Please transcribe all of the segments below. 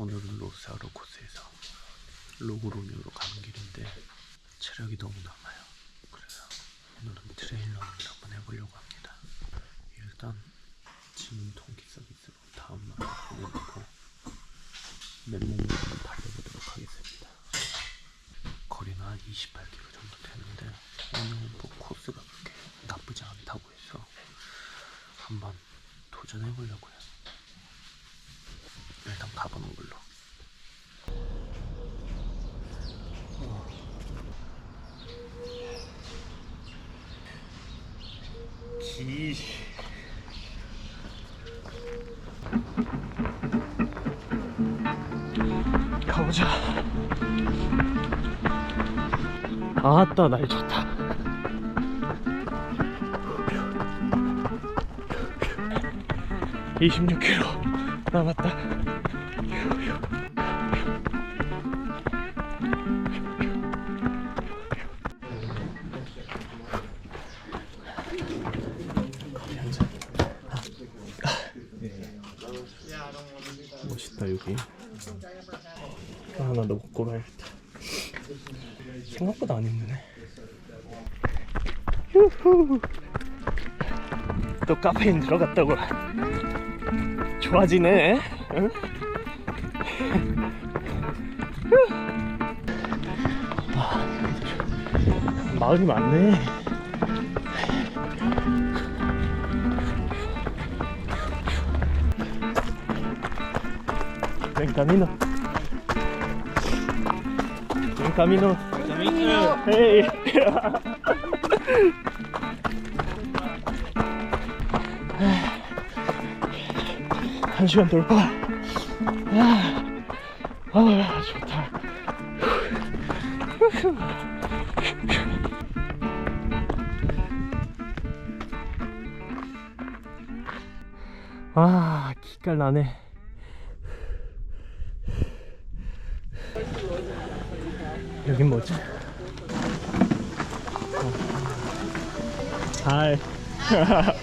오늘은 로사로 코스에서 로그로니오로 가는 길인데 체력이 너무 남아요. 그래서 오늘은 트레일러닝을 한번 해보려고 합니다. 일단 짐은 통기 서비스로 다음날 보내놓고 맨몸으로 달려보도록 하겠습니다. 거리는 한 28km 정도 되는데 오늘은 뭐 코스가 그렇게 나쁘지 않다고 해서 한번 도전해보려고 아따 날 좋다. (26km) 남았다 생각보다 안 힘드네. 휴후. 또 카페인 들어갔다고. 좋아지네. 응? 휴. 아, 마을이 많네. ven camino hey 한 시간 돌파 아, 아 좋다 아 기깔 나네 여긴 뭐지? Hi.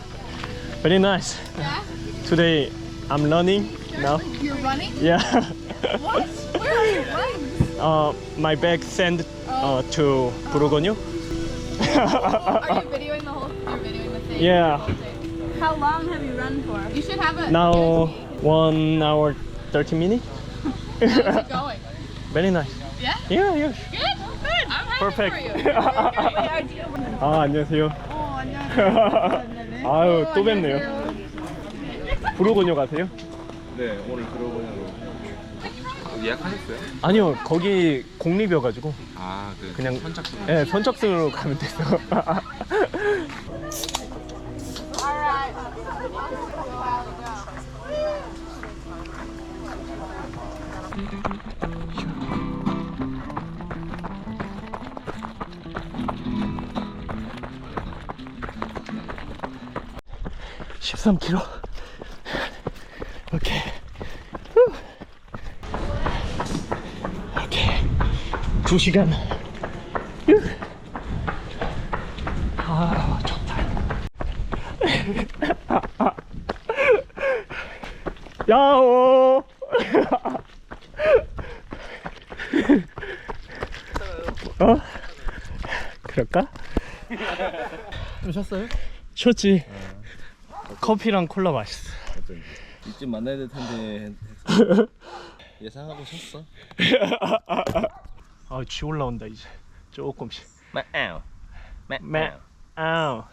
Very nice. Yeah? Today I'm learning now. You're running? Yeah. What? Where are you running? uh, my bag sent uh, to Burugonio. Are you videoing the whole You're videoing the thing? Yeah. How long have you run for? You should have it. Now one hour thirty minutes. How's it going? Very nice. Yeah? Yeah, yeah. Good? Good. I'm happy Perfect. for you. 아 안녕하세요. 어, 안녕하세요. 아유 또 뵙네요. 부르고뇨 가세요? 네, 오늘 들어보냐고. 예약하셨어요? 아니요 거기 공립이어가지고 아, 그 그냥- 선착순. 예 선착순으로 가면 돼서. (13 k m) 오케이. 후. 오케이. 두 시간. 유. 아 좋다. 야오. 어? 그럴까? 좀 쉬었어요? 쉬었지 커피랑 콜라 맛있어. 이쯤 만나야 될 텐데. 예상하고 쉬었어? 아 쥐 올라온다 이제. 조금씩 마아우 매 아우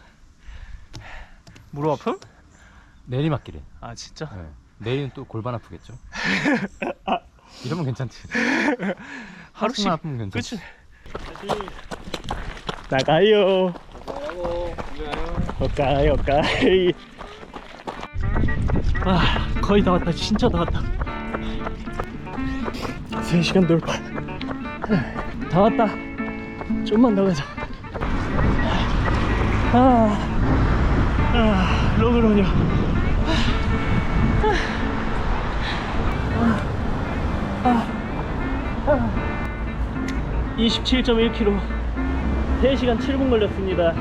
무릎 아픔? 내리막길에. 아 진짜? 네. 내일은 또 골반 아프겠죠? 이러면 괜찮지. 하루씩 아프면 괜찮지. 그치? 나가요. 오까이 오까이 아 거의 다 왔다. 진짜 다 왔다. 3시간 돌파 다 왔다. 좀만 더 가자. 아, 아 로그로뇨 아, 아, 27.1km 3시간 7분 걸렸습니다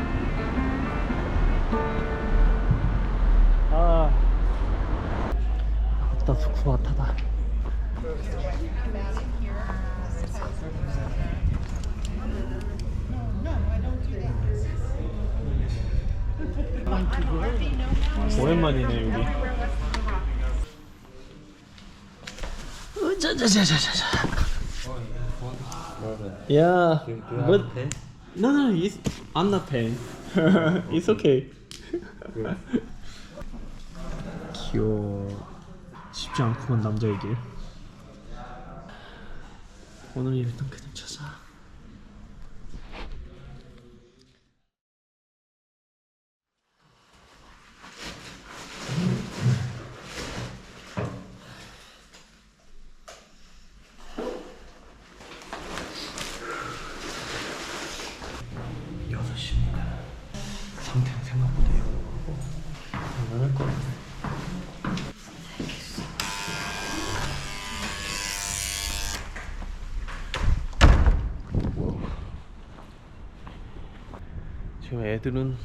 오랜만이네 여기. 자자자자자. Yeah, but no, no, it's I'm not paying. it's okay. 귀여워. 쉽지 않구만 남자의 길. 오늘 일단 그냥 찾아. 여섯 시입니다. 상태는 생각보다 예쁘고 안할 것 같아. 지금 애들은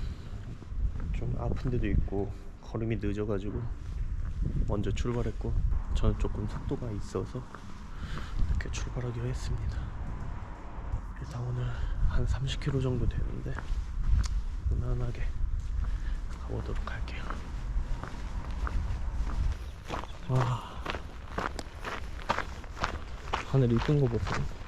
좀 아픈 데도 있고 걸음이 늦어가지고 먼저 출발했고 저는 조금 속도가 있어서 이렇게 출발하기로 했습니다. 일단 오늘 한 30km 정도 되는데 무난하게 가보도록 할게요. 와 하늘 이쁜 거 보세요.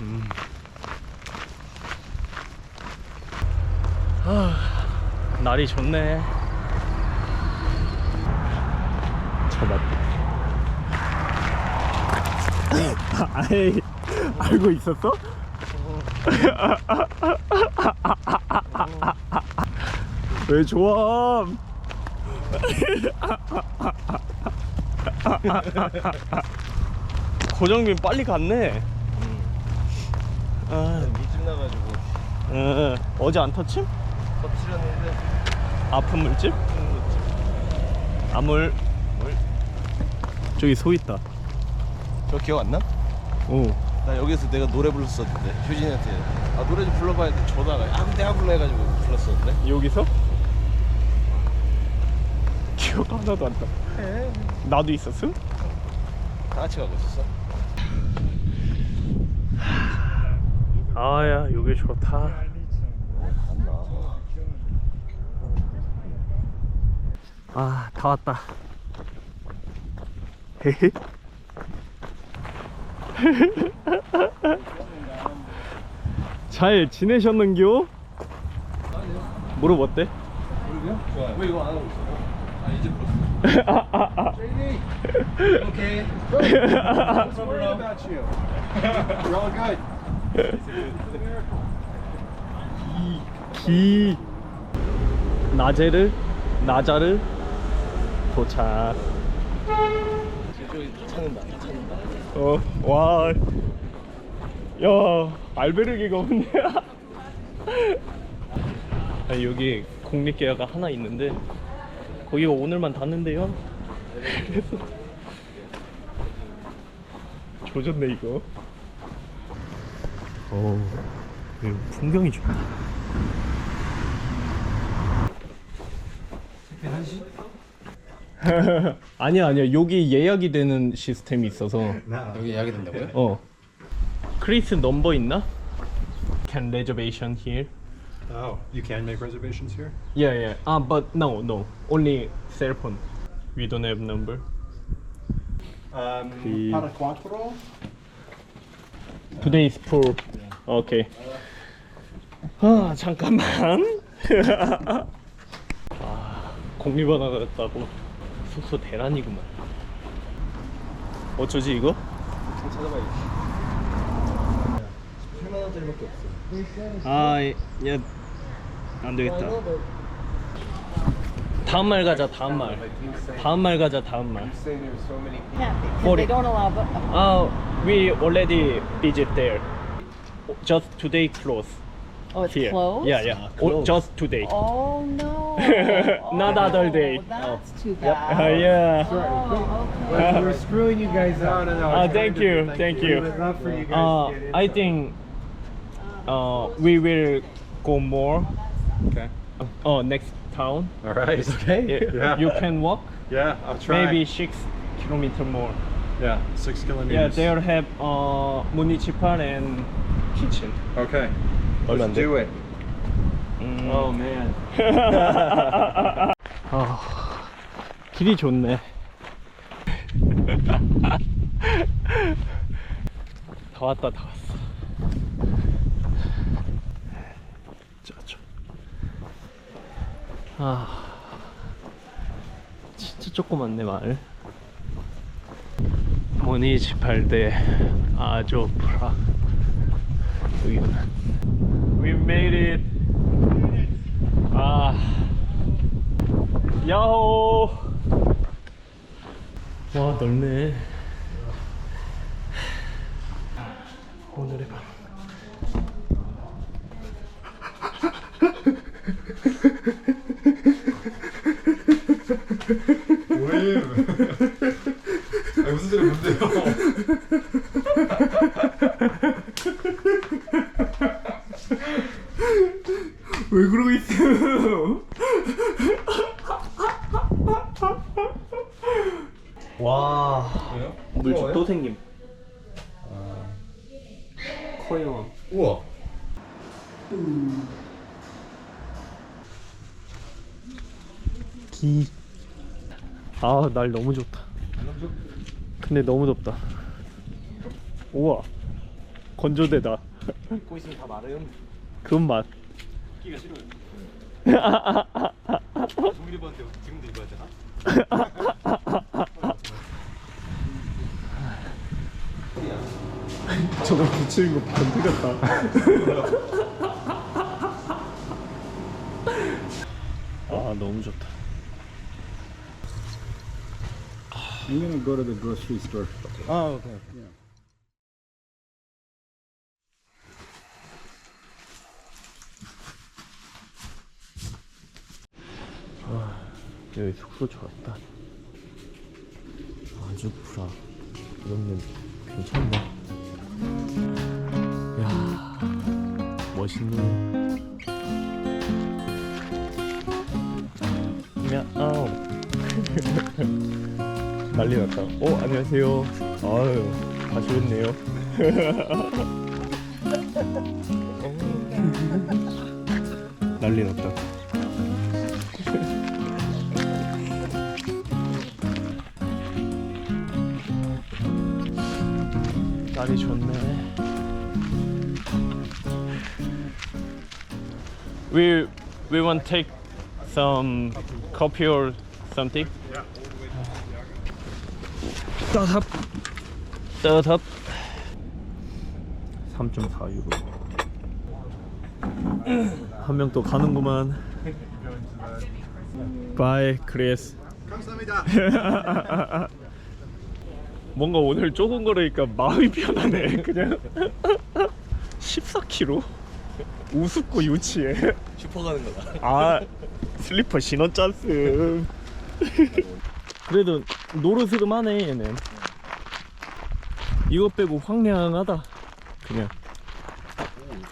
음. 아, 날이 좋네. 잡았다. 아이 알고 있었어? 왜 좋아? 고정빈 빨리 갔네. 아, 미집 나가지고 어, 어제 안 터침? 터치렸는데 아픈 물집? 아물. 저기 소 있다. 저 기억 안 나? 오. 나 여기서 내가 노래 불렀었는데 효진이한테 아 노래 좀 불러봐 했는데 전화가 아 내가 불러 해가지고 불렀었는데 여기서? 기억 하나도 안 나. 나도 있었음? 다 같이 가고 있었어 아야 여기 좋다. 아 다 왔다. 잘 지내셨는겨? 무릎 어때? 좋아요 왜 이거 안 하고 있어? 아 이제 불렀어 Okay. Sorry about you. You're all good. 기 나제르 나자르 도착. 저기 찾는다 찾는다 어, 와, 야, 알베르기가 없네. 아, 여기 공립계야가 하나 있는데 거기가 오늘만. 그래서 조졌네 이거. 어, 이 풍경이 좋다. 아니야 아니야 여기 예약이 되는 시스템이 있어서 여기 예약이 된다고요? 어. 크리스 넘버 있나? Can reservation here? Oh, you can make reservations here? Yeah, yeah. Ah, but no, no. Only cell phone. We don't have number. Um, The- para quattro. Today is full. Okay. 아, 잠깐만. 아, 공립 하나 갔다고 숙소 대란이구만. 어쩌지 이거? 좀 찾아봐야겠다 8만 원짜리밖에 없어 아, 야, 안 되겠다. 다음 말 가자. 다음 말. 다음 말 가자. 다음 말. They don't allow. bu- Uh, we already visit there. Just today close Oh, it's here. closed. Yeah, yeah. O- just today. Oh no. Oh, Not other day. Oh, that's oh. too bad. Uh, yeah. Oh, okay. uh, we're screwing you guys out. No, no, no, uh, thank you, thank, thank you. you. Not for you guys uh, I think uh, we will go more. Okay. Oh, next town. All right. It's okay. yeah. You can walk. Yeah, I'll try. Maybe six kilometer more. Yeah, six kilometers. Yeah, they'll have uh, municipal and kitchen. Okay. Let's do it. 음. Oh man. 아, 길이 좋네. 다 왔다 다 왔어. 저저. 아, 진짜 조그맣네 마을. 모니지 팔대 아조 프라 여기구나. We made it. 아. 야호 와 넓네. 오늘의 밤. 아니, 무슨 소리 뭔데요? 왜 그러고 있어 와 물집 또 생김 커요 우와. 기. 아, 날 너무 좋다. 근데 너무 덥다. 우와. 건조대다. 입고 있으면 다 마름. 그런 맛. 끼가 싫어요. 동일이한테 지금도 입어야 되나? 저거 붙이는 거 반대 같다. 아, 너무 좋다. I'm gonna go to the grocery store. 아, 오케이. 여기 숙소 좋았다. 아주 프라. 이런 데 괜찮네. 야, 멋있네. 야아우. 난리 났다. 어, 안녕하세요. 아유, 다시 왔네요. 난리 났다. 날이 좋네. We we want take some coffee or something. 따뜻 따뜻 3.4유로 한 명 또 가는구만 바이 크리스 감사합니다 뭔가 오늘 조금 걸으니까 마음이 편하네 그냥 14km 우습고 유치해 슈퍼 가는 거다. 아 슬리퍼 신었잖음 그래도 노르스름하네 얘는 이거 빼고 황량하다 그냥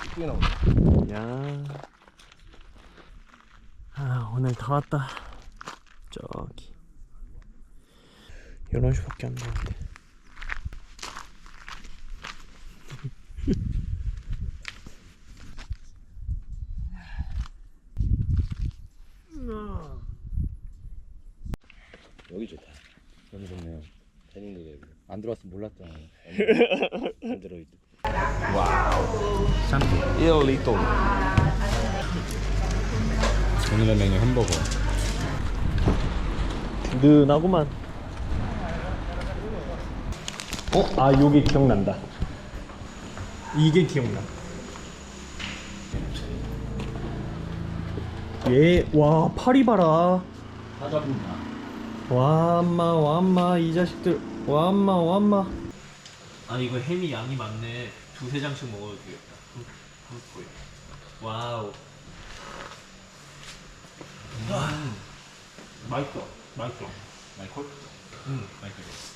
이쁘게 나오네. 야. 아, 오늘 다 왔다. 저기. 11시밖에 안 남았는데. 여기 좋다. 너무 좋네요. 태닝도 되고. 안 들어왔으면 몰랐잖아요. 잘 들어있고. 샴푸. 1리터. 오늘의 메뉴 햄버거. 든든하구만. 어? 아, 요게 기억난다. 이게 기억나. 얘, 와, 파리 봐라. 와엄마, 와엄마, 이 자식들. 와엄마, 와엄마. 아, 이거 햄이 양이 많네. 두세 장씩 먹어도 되겠다. 한, 한 포에. 와우. 음. 맛있어. 맛있어. 마이콜? 응, 맛있어.